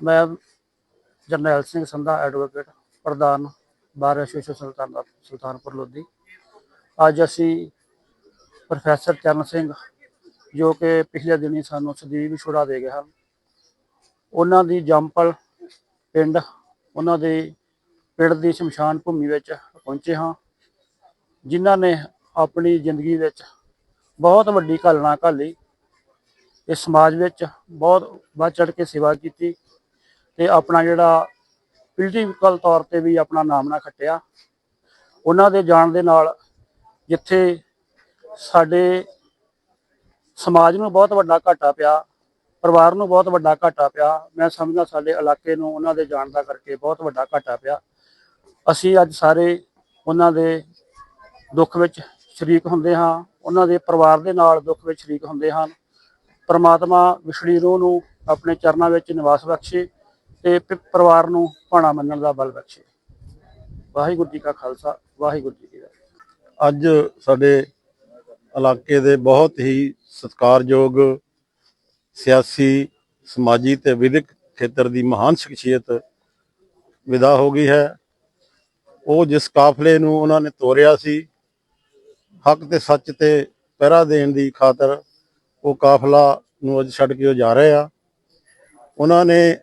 ਮੈਂ ਜਰਨੈਲ ਸਿੰਘ ਸੰਧਾ ਐਡਵੋਕੇਟ ਪ੍ਰਧਾਨ bar association Sultan Sultanpur Lodhi. ਅੱਜ ਅਸੀਂ ਪ੍ਰੋਫੈਸਰ ਚਰਨ ਸਿੰਘ, ਜੋ ਕਿ ਪਿਛਲੇ ਦਿਨੀ ਸਾਨੂੰ ਸਦੀਵ ਛੁੜਾ ਦੇ ਗਏ ਹਨ, ਉਹਨਾਂ ਦੀ ਜੰਪਲ ਪਿੰਡ, ਉਹਨਾਂ ਦੇ ਪਿੰਡ ਦੀ ਸ਼ਮਸ਼ਾਨ ਭੂਮੀ ਵਿੱਚ ਪਹੁੰਚੇ ਹਾਂ, ਜਿਨ੍ਹਾਂ ਨੇ ਆਪਣੀ ਜ਼ਿੰਦਗੀ ਵਿੱਚ ਬਹੁਤ ਵੱਡੀ ਘਾਲਣਾ ਘਾਲੀ। ਇਸ ਸਮਾਜ ਵਿੱਚ ਬਹੁਤ ਵੱਧ ਚੜ ਕੇ ਸੇਵਾ ਕੀਤੀ। ਤੇ ਆਪਣਾ ਜਿਹੜਾ ਪੋਲੀਟੀਕਲ ਤੌਰ ਤੇ ਵੀ ਆਪਣਾ ਨਾਮ ਨਾ ਖੱਟਿਆ। ਉਹਨਾਂ ਦੇ ਜਾਣ ਦੇ ਨਾਲ ਜਿੱਥੇ ਸਾਡੇ ਸਮਾਜ ਨੂੰ ਬਹੁਤ ਵੱਡਾ ਘਾਟਾ ਪਿਆ, ਪਰਿਵਾਰ ਨੂੰ ਬਹੁਤ ਵੱਡਾ ਘਾਟਾ ਪਿਆ, ਮੈਂ ਸਮਝਦਾ ਸਾਡੇ ਇਲਾਕੇ ਨੂੰ ਉਹਨਾਂ ਦੇ ਜਾਣ ਦਾ ਕਰਕੇ ਬਹੁਤ ਵੱਡਾ ਘਾਟਾ ਪਿਆ। ਅਸੀਂ ਅੱਜ ਸਾਰੇ ਉਹਨਾਂ ਦੇ ਦੁੱਖ ਵਿੱਚ ਸ਼ਰੀਕ ਹੁੰਦੇ ਹਾਂ, ਉਹਨਾਂ ਦੇ ਪਰਿਵਾਰ ਦੇ ਨਾਲ ਦੁੱਖ ਵਿੱਚ ਸ਼ਰੀਕ ਹੁੰਦੇ ਹਨ ਪਰਮਾਤਮਾ ਵਿਛੜੀ ਰੂਹ ਨੂੰ ਆਪਣੇ ਚਰਨਾਂ ਵਿੱਚ ਨਿਵਾਸ ਬਖਸ਼ੇ। ਤੇ ਪ- ਪਰਿਵਾਰ ਨੂੰ ਭਾਣਾ ਮੰਨਣ ਦਾ ਬਲ ਬਖਸ਼ੇ। ਵਾਹਿਗੁਰੂ ਜੀ ਕਾ ਖਾਲਸਾ, ਵਾਹਿਗੁਰੂ ਜੀ ਕੀ ਫਤਿਹ। ਅੱਜ ਸਾਡੇ ਇਲਾਕੇ ਦੇ ਬਹੁਤ ਹੀ ਸਤਿਕਾਰਯੋਗ ਸਿਆਸੀ, ਸਮਾਜੀ ਤੇ ਵਿਦਿਅਕ ਖੇਤਰ ਦੀ ਮਹਾਨ ਸ਼ਖਸੀਅਤ ਵਿਦਾ ਹੋ ਗਈ ਹੈ। ਉਹ ਜਿਸ ਕਾਫਲੇ ਨੂੰ ਉਹਨਾਂ ਨੇ ਤੋਰਿਆ ਸੀ, ਹੱਕ ਤੇ ਸੱਚ ਤੇ ਪਹਿਰਾ ਦੇਣ ਦੀ ਖਾਤਰ ਉਹ ਕਾਫਲਾ ਨੂੰ ਅੱਜ ਛੱਡ ਕੇ ਉਹ ਜਾ ਰਹੇ ਆ। ਉਹਨਾਂ ਨੇ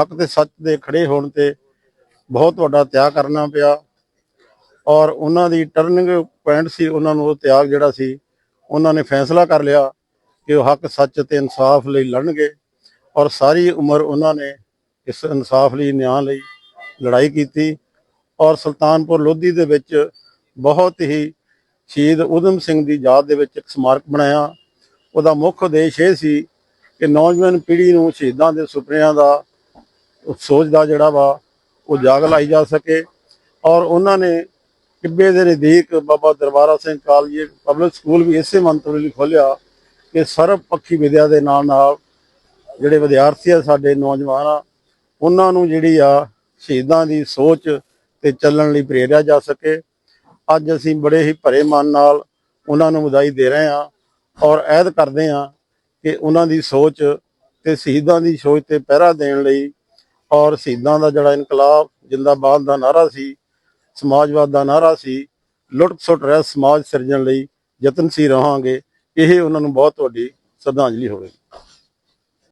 ਹੱਕ ਤੇ ਸੱਚ ਦੇ ਖੜੇ ਹੋਣ ਤੇ ਬਹੁਤ ਵੱਡਾ ਤਿਆਗ ਕਰਨਾ ਪਿਆ। ਔਰ ਉਹਨਾਂ ਦੀ ਟਰਨਿੰਗ ਪੁਆਇੰਟ ਸੀ, ਉਹਨਾਂ ਨੂੰ ਉਹ ਤਿਆਗ ਜਿਹੜਾ ਸੀ, ਉਹਨਾਂ ਨੇ ਫੈਸਲਾ ਕਰ ਲਿਆ ਕਿ ਉਹ ਹੱਕ, ਸੱਚ ਤੇ ਇਨਸਾਫ ਲਈ ਲੜਨਗੇ। ਔਰ ਸਾਰੀ ਉਮਰ ਉਹਨਾਂ ਨੇ ਇਸ ਇਨਸਾਫ ਲਈ, ਨਿਆਂ ਲਈ ਲੜਾਈ ਕੀਤੀ। ਔਰ ਸੁਲਤਾਨਪੁਰ ਲੋਧੀ ਦੇ ਵਿੱਚ ਬਹੁਤ ਹੀ ਸ਼ਹੀਦ ਉਦਮ ਸਿੰਘ ਦੀ ਯਾਦ ਦੇ ਵਿੱਚ ਇੱਕ ਸਮਾਰਕ ਬਣਾਇਆ। ਉਹਦਾ ਮੁੱਖ ਉਦੇਸ਼ ਇਹ ਸੀ ਕਿ ਨੌਜਵਾਨ ਪੀੜ੍ਹੀ ਨੂੰ ਸ਼ਹੀਦਾਂ ਦੇ ਸੁਪਨਿਆਂ ਦਾ ਸੋਚ ਦਾ ਜਿਹੜਾ ਵਾ, ਉਹ ਜਾਗ ਲਾਈ ਜਾ ਸਕੇ। ਔਰ ਉਹਨਾਂ ਨੇ ਟਿੱਬੇ ਦੇ ਨਜ਼ਦੀਕ Baba Darbara Singh college public school ਵੀ ਇਸੇ ਮੰਤਵ ਲਈ ਖੋਲਿਆ ਕਿ ਸਰਵ ਪੱਖੀ ਵਿਦਿਆ ਦੇ ਨਾਲ ਨਾਲ ਜਿਹੜੇ ਵਿਦਿਆਰਥੀ ਆ ਸਾਡੇ ਨੌਜਵਾਨ ਆ, ਉਹਨਾਂ ਨੂੰ ਜਿਹੜੀ ਆ ਸ਼ਹੀਦਾਂ ਦੀ ਸੋਚ ਤੇ ਚੱਲਣ ਲਈ ਪ੍ਰੇਰਿਆ ਜਾ ਸਕੇ। ਅੱਜ ਅਸੀਂ ਬੜੇ ਹੀ ਭਰੇ ਮਨ ਨਾਲ ਉਹਨਾਂ ਨੂੰ ਵਧਾਈ ਦੇ ਰਹੇ ਹਾਂ ਔਰ ਐਦ ਕਰਦੇ ਹਾਂ ਕਿ ਉਹਨਾਂ ਦੀ ਸੋਚ ਤੇ ਸ਼ਹੀਦਾਂ ਦੀ ਸੋਚ ਤੇ ਪਹਿਰਾ ਦੇਣ ਲਈ ਔਰ ਸ਼ਹੀਦਾਂ ਦਾ ਜਿਹੜਾ ਇਨਕਲਾਬ, ਜਿੰਦਾਬਾਦ ਦਾ ਨਾਰਾ ਸੀ, ਸਮਾਜਵਾਦ ਦਾ ਨਾਰਾ ਸੀ, ਲੁੱਟ ਸੁੱਟ ਰਹਿ ਸਮਾਜ ਸਿਰਜਣ ਲਈ ਯਤਨਸ਼ੀਲ ਰਹਾਂਗੇ, ਇਹ ਉਹਨਾਂ ਨੂੰ ਬਹੁਤ ਵੱਡੀ ਸ਼ਰਧਾਂਜਲੀ ਹੋਵੇਗੀ।